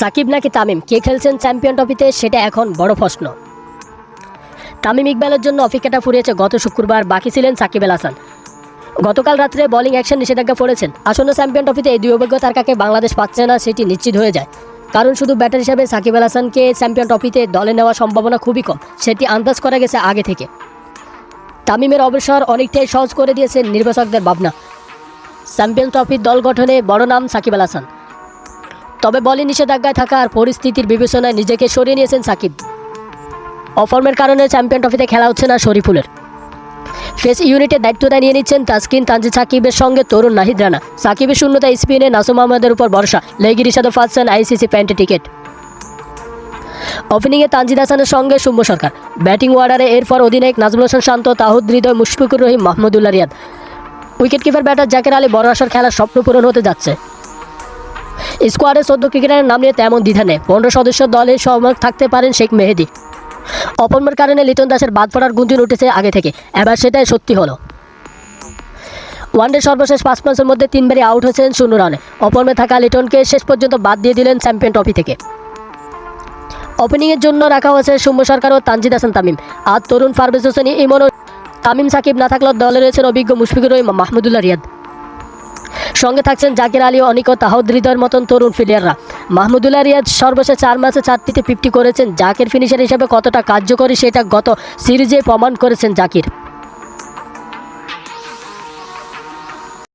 সাকিব নাকি তামিম? কে খেলছেন চ্যাম্পিয়ন ট্রফিতে? সেটা এখন বড় প্রশ্ন। তামিম ইকবালের জন্য অপেক্ষাটা ফুরিয়েছে গত শুক্রবার। বাকি ছিলেন সাকিব আল হাসান। গতকাল রাত্রে বোলিং অ্যাকশন নিষেধাজ্ঞা পড়েছেন। আসন্ন চ্যাম্পিয়ন ট্রফিতে এই দুই অভিজ্ঞ তারকাকে বাংলাদেশ পাচ্ছে না, সেটি নিশ্চিত হয়ে যায়। কারণ শুধু ব্যাটার হিসাবে সাকিব আল হাসানকে চ্যাম্পিয়ন ট্রফিতে দলে নেওয়ার সম্ভাবনা খুবই কম। সেটি আন্দাজ করা গেছে আগে থেকে। তামিমের অবসর অনেকটাই সহজ করে দিয়েছে নির্বাচকদের ভাবনা। চ্যাম্পিয়ন ট্রফির দল গঠনে বড় নাম সাকিব আল হাসান। তবে বলে নিষেধাজ্ঞায় থাকা আর পরিস্থিতির বিবেচনায় নিজেকে সরিয়ে নিয়েছেন সাকিব। অফর্মের কারণে চ্যাম্পিয়ন ট্রফিতে খেলা হচ্ছে না শরীফুলের। ফেস ইউনিটের দায়িত্বটা নিয়ে নিচ্ছেন তাসকিন তানজি সাকিবের সঙ্গে তরুণ নাহিদ রানা। সাকিবের শূন্যতা স্পিনে নাসুম আহমেদের উপর ভরসা লেগির ইসাদে পাচ্ছেন আইসিসি প্যান্টে টিকিট। ওপেনিংয়ে তানজিদ হাসানের সঙ্গে শুম্ভ সরকার। ব্যাটিং ওয়ার্ডারে এরপর অধিনায়ক Najmul Hossain Shanto, Towhid Hridoy Mushfiqur Rahim, Mahmudullah Riyad. Wicket keeper batter Jaker Ali বড় আসার খেলার স্বপ্ন পূরণ হতে যাচ্ছে। স্কোয়াডে চোদ্দ ক্রিকেটারের নাম নিয়ে তেমন দ্বিধা নেই। পনেরো সদস্য দলে সময় থাকতে পারেন শেখ মেহেদি। অপর্মের কারণে লিটন দাসের বাদ পড়ার গুঞ্জন উঠেছে আগে থেকে। এবার সেটাই সত্যি হলো। ওয়ানডে সর্বশেষ পাঁচ ম্যাচের মধ্যে তিনবারই আউট হয়েছেন শূন্য রানে। অপর্মে থাকা লিটনকে শেষ পর্যন্ত বাদ দিয়ে দিলেন চ্যাম্পিয়ন ট্রফি থেকে। ওপেনিংয়ের জন্য রাখা হয়েছে সৌম্য সরকার ও তানজিদ হাসান তামিম। আর তরুণ ফারবেজ হোসেন, ইমন তামিম সাকিব না থাকলেও দলে রয়েছেন অভিজ্ঞ মুশফিকুর রহিম, মাহমুদুল্লাহ রিয়াদ। সঙ্গে থাকছেন জাকির আলী অনিক ও তাহদ হৃদয়ের মতন তরুণ প্লেয়াররা মাহমুদুল্লাহ রিয়াজ সর্বশেষ চার ম্যাচে চারটিতে ফিফটি করেছেন। জাকির ফিনিশার হিসেবে কতটা কার্যকরী সেটা গত সিরিজে প্রমাণ করেছেন জাকির।